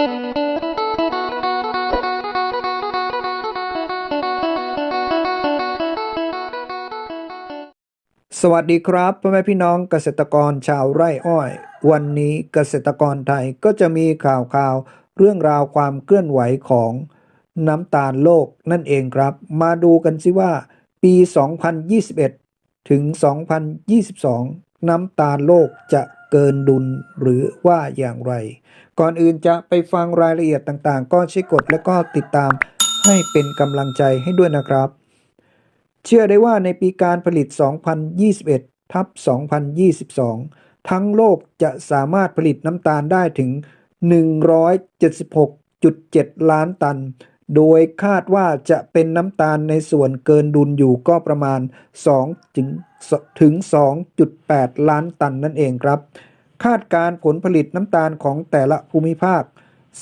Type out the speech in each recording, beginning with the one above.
สวัสดีครับพ่อแม่พี่น้องเกษตรกรชาวไร่อ้อย วันนี้เกษตรกรไทยก็จะมีข่าวข่าวเรื่องราวความเคลื่อนไหวของน้ำตาลโลกนั่นเองครับ มาดูกันสิว่า ปี 2021 ถึง 2022 น้ำตาลโลกจะ เกินดุลหรือว่าอย่างไร ก่อนอื่นจะไปฟังรายละเอียดต่างๆ ก็ช่วยกดและก็ติดตามให้เป็นกำลังใจให้ด้วยนะครับ เชื่อได้ว่าในปีการผลิต 2021 ทับ 2022 ทั้งโลกจะสามารถผลิตน้ำตาลได้ถึง 176.7 ล้านตัน โดยคาดว่าจะเป็นน้ำตาลในส่วนเกินดุลอยู่ก็ประมาณ2ถึงถึง 2.8 ล้านตันนั่นเองครับ คาดการผลผลิตน้ำตาลของแต่ละภูมิภาค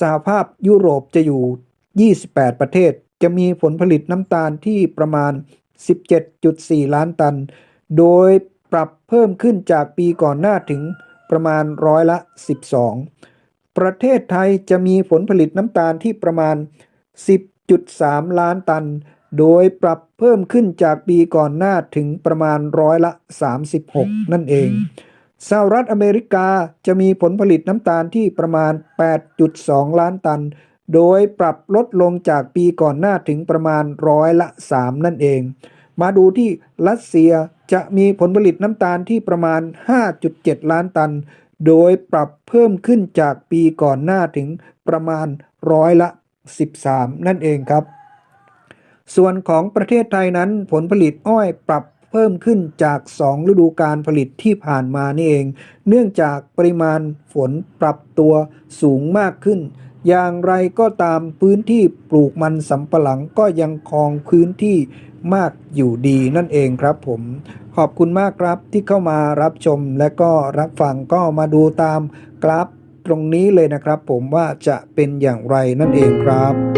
สหภาพยุโรปจะอยู่ 28 ประเทศ จะมีผลผลิตน้ำตาลที่ประมาณ 17.4 ล้านตัน โดยปรับเพิ่มขึ้นจากปีก่อนหน้าถึงประมาณร้อยละ 12 ประเทศไทยจะมีผลผลิตน้ำตาลที่ประมาณ 10.3 ล้านตัน โดยปรับเพิ่มขึ้นจากปีก่อนหน้าถึงประมาณร้อยละ 36 นั่นเองสหรัฐอเมริกาจะมีผลผลิตน้ำตาลที่ประมาณ 8.2 ล้านตัน โดยปรับลดลงจากปีก่อนหน้าถึงประมาณร้อยละ 3 นั่นเอง มาดูที่รัสเซียจะมีผลผลิตน้ำตาลที่ประมาณ 5.7 ล้านตัน โดยปรับเพิ่มขึ้นจากปีก่อนหน้าถึงประมาณร้อยละ 13 นั่นเองครับ ส่วนของประเทศไทยนั้นผลผลิตอ้อยปรับเพิ่มขึ้นจาก 2 ฤดูการผลิตที่ผ่านมานี่เอง เนื่องจากปริมาณฝนปรับตัวสูงมากขึ้น อย่างไรก็ตามพื้นที่ปลูกมันสำปะหลังก็ยังครองพื้นที่มากอยู่ดีนั่นเองครับผม ขอบคุณมากครับที่เข้ามารับชมและก็รับฟังก็มาดูตามกราฟ ตรงนี้เลยนะครับ ผมว่าจะเป็นอย่างไรนั่นเองครับ